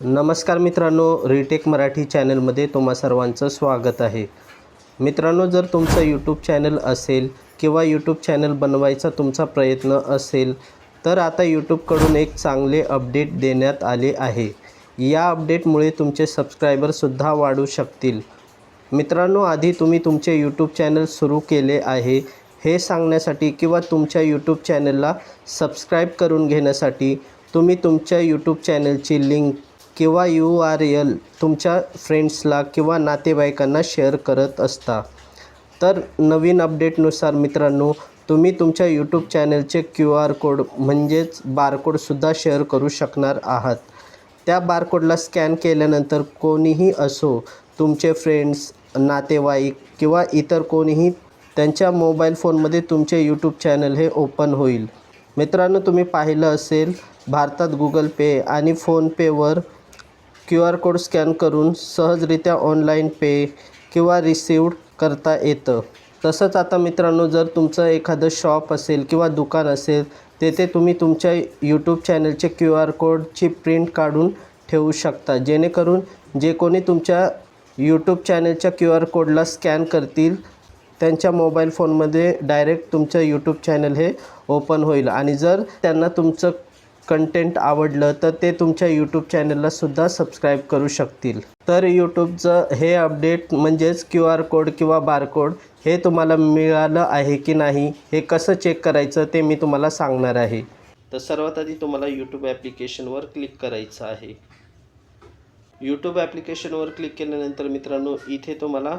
नमस्कार मित्रांनो रिटेक मराठी चॅनलमध्ये तुम्हा सर्वांचं स्वागत आहे. मित्रांनो जर तुमचं यूट्यूब चॅनल असेल किंवा यूट्यूब चॅनल बनवायचा तुमचा प्रयत्न असेल तर आता यूट्यूबकडून एक चांगले अपडेट देण्यात आले आहे. या अपडेटमुळे तुमचे सबस्क्रायबरसुद्धा वाढू शकतील. मित्रांनो आधी तुम्ही तुमचे यूट्यूब चॅनल सुरू केले आहे हे सांगण्यासाठी किंवा तुमच्या यूट्यूब चॅनलला सबस्क्राईब करून घेण्यासाठी तुम्ही तुमच्या यूट्यूब चॅनलची लिंक किंवा यू आर एल तुमच्या फ्रेंड्सला किंवा नातेवाईकांना शेअर करत असता. तर नवीन अपडेटनुसार मित्रांनो तुम्ही तुमच्या यूट्यूब चॅनलचे क्यू आर कोड म्हणजेच बारकोडसुद्धा शेअर करू शकणार आहात. त्या बारकोडला स्कॅन केल्यानंतर कोणीही असो तुमचे फ्रेंड्स नातेवाईक किंवा इतर कोणीही त्यांच्या मोबाईल फोनमध्ये तुमचे यूट्यूब चॅनल हे ओपन होईल. मित्रांनो तुम्ही पाहिलं असेल भारतात गुगल पे आणि फोनपेवर क्यू आर कोड स्कॅन करून सहजरित्या ऑनलाईन पे किंवा रिसिवड करता येतं. तसंच आता मित्रांनो जर तुमचं एखादं शॉप असेल किंवा दुकान असेल तेथे तुम्ही तुमच्या यूट्यूब चॅनलचे क्यू आर कोडची प्रिंट काढून ठेवू शकता. जेणेकरून जे कोणी तुमच्या यूट्यूब चॅनलच्या क्यू आर कोडला स्कॅन करतील त्यांच्या मोबाईल फोनमध्ये डायरेक्ट तुमचं यूट्यूब चॅनल हे ओपन होईल. आणि जर त्यांना तुमचं कंटेंट आवडलं तर ते तुमच्या यूट्यूब चॅनलला सुद्धा सबस्क्राईब करू शकतील. तर यूट्यूबचं हे अपडेट म्हणजेच क्यू आर कोड किंवा बारकोड हे तुम्हाला मिळालं आहे की नाही हे कसं चेक करायचं ते मी तुम्हाला सांगणार आहे. तर सर्वात आधी तुम्हाला यूट्यूब ॲप्लिकेशनवर क्लिक करायचं आहे. यूट्यूब ॲप्लिकेशनवर क्लिक केल्यानंतर मित्रांनो इथे तुम्हाला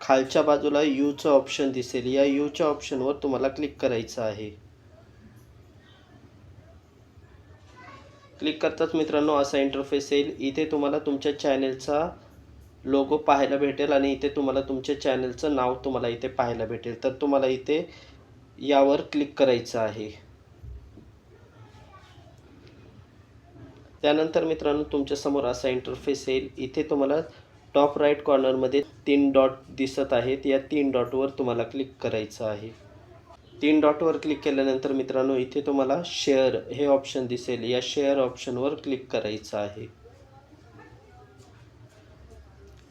खालच्या बाजूला यूचं ऑप्शन दिसेल. या यूच्या ऑप्शनवर तुम्हाला क्लिक करायचं आहे. क्लिक करताच मित्रांनो असा इंटरफेस येईल. इथे तुम्हाला तुमच्या चॅनेलचा लोगो पाहायला भेटेल आणि इथे तुम्हाला तुमच्या चॅनेलचं नाव तुम्हाला इथे पाहायला भेटेल. तर तुम्हाला इथे यावर क्लिक करायचं आहे. त्यानंतर मित्रांनो तुमच्यासमोर असा इंटरफेस येईल. इथे तुम्हाला टॉप राईट कॉर्नरमध्ये तीन डॉट दिसत आहेत. या तीन डॉटवर तुम्हाला क्लिक करायचं आहे. तीन डॉटवर क्लिक केल्यानंतर मित्रांनो इथे तुम्हाला शेअर हे ऑप्शन दिसेल. या शेअर ऑप्शनवर क्लिक करायचं आहे.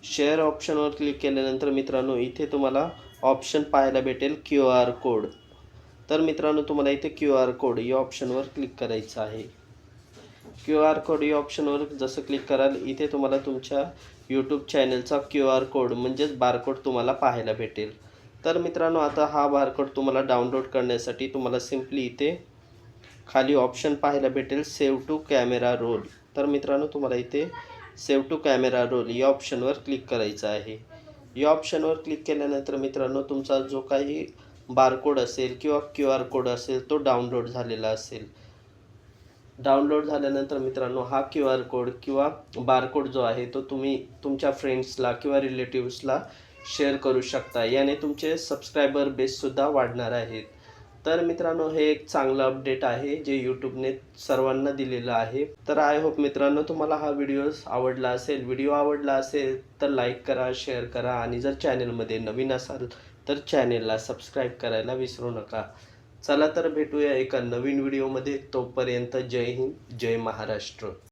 शेअर ऑप्शनवर क्लिक केल्यानंतर मित्रांनो इथे तुम्हाला ऑप्शन पाहायला भेटेल क्यू आर कोड तर मित्रांनो तुम्हाला इथे क्यू आर कोड या ऑप्शनवर क्लिक करायचं आहे. क्यू आर कोड या ऑप्शनवर जसं क्लिक कराल इथे तुम्हाला तुमच्या यूट्यूब चॅनलचा क्यू आर कोड म्हणजेच बारकोड तुम्हाला पाहायला भेटेल. तर मित्रांनो आता हा बारकोड तुम्हाला डाउनलोड करण्यासाठी तुम्हाला सिम्पली इथे खाली ऑप्शन पाहायला भेटेल सेव्ह टू कॅमेरा रोल तर मित्रांनो तुम्हाला इथे सेव्ह टू कॅमेरा रोल या ऑप्शनवर क्लिक करायचं आहे. या ऑप्शनवर क्लिक केल्यानंतर मित्रांनो तुमचा जो काही बारकोड असेल किंवा क्यू आर कोड असेल तो डाउनलोड झालेला असेल. डाउनलोड झाल्यानंतर मित्रांनो हा क्यू आर कोड किंवा बारकोड जो आहे तो तुम्ही तुमच्या फ्रेंड्सला किंवा रिलेटिव्सला शेअर करू शकता. याने तुमचे सबस्क्रायबर बेससुद्धा वाढणार आहेत. तर मित्रांनो हे एक चांगलं अपडेट आहे जे यूट्यूबने सर्वांना दिलेलं आहे. तर आय होप मित्रांनो तुम्हाला हा व्हिडिओ आवडला असेल. व्हिडिओ आवडला असेल तर लाईक करा शेअर करा आणि जर चॅनलमध्ये नवीन असाल तर चॅनेलला सबस्क्राईब करायला विसरू नका. चला तर भेटूया एका नवीन व्हिडिओमध्ये तोपर्यंत जय हिंद जय महाराष्ट्र.